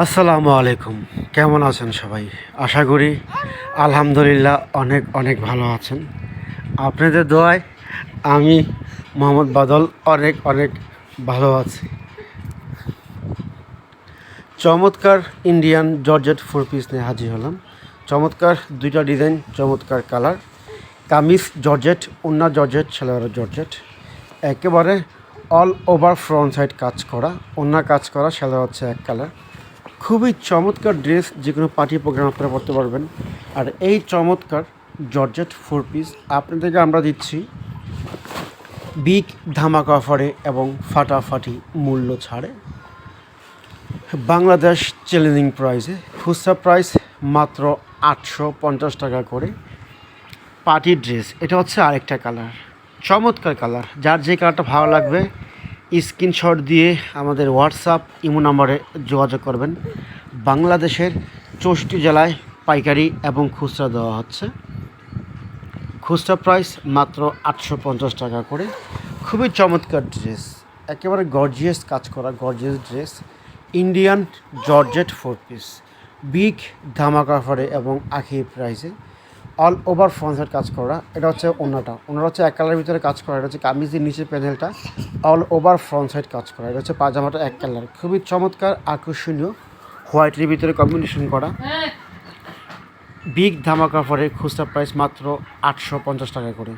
আসসালামু আলাইকুম। কেমন আছেন সবাই? আশা করি আলহামদুলিল্লাহ অনেক অনেক ভালো আছেন। আপনাদের দোয়ায় আমি মোহাম্মদ বাদল অনেক অনেক ভালো আছি। চমৎকার ইন্ডিয়ান জর্জেট ফোর পিস নিয়ে হাজির হলাম। চমৎকার দুইটা ডিজাইন চমৎকার কালার কামিজ জর্জেট উন্না জর্জেট ছেলেরা জর্জেট একেবারে অল ওভার ফ্রন্ট সাইড কাজ করা অন্য কাজ করা সেটা হচ্ছে এক কালার খুবই চমৎকার ড্রেস যে কোনো পার্টি প্রোগ্রাম আপনারা পড়তে পারবেন। আর এই চমৎকার জর্জেট ফোর পিস আপনাদেরকে আমরা দিচ্ছি বিগ ধামাকা অফারে এবং ফাটাফাটি মূল্য ছাড়ে। বাংলাদেশ চ্যালেঞ্জিং প্রাইসে খুচরা প্রাইস মাত্র আটশো পঞ্চাশ টাকা করে পার্টি ড্রেস। এটা হচ্ছে আরেকটা কালার চমৎকার কালার যার যে কালারটা ভালো লাগবে স্ক্রিনশট দিয়ে আমাদের হোয়াটসঅ্যাপ ইমো নম্বরে যোগাযোগ করবেন। বাংলাদেশের চৌষট্টি জেলায় পাইকারি এবং খুচরা দেওয়া হচ্ছে। খুচরা প্রাইস মাত্র আটশো পঞ্চাশ টাকা করে। খুবই চমৎকার ড্রেস একেবারে গর্জিয়াস কাজ করা gorgeous dress Indian georgette four piece big ধামাকা অফারে এবং আখি প্রাইসে অল ওভার ফ্রন্টের কাজ করা, এটা হচ্ছে অন্যটা ওনার হচ্ছে এক কালারের ভিতরে কাজ করা, এটা হচ্ছে কামিজের নিচের প্যানেলটা অল ওভার ফ্রন্ট সাইড কাজ করা, এটা হচ্ছে পাজামাটা এক কালার। খুবই চমৎকার, আকর্ষণীয় হোয়াইটের ভিতরে কম্বিনেশন করা। বিগ ধামাকা ফরে খুচরা প্রাইস মাত্র আটশো পঞ্চাশ টাকা করে।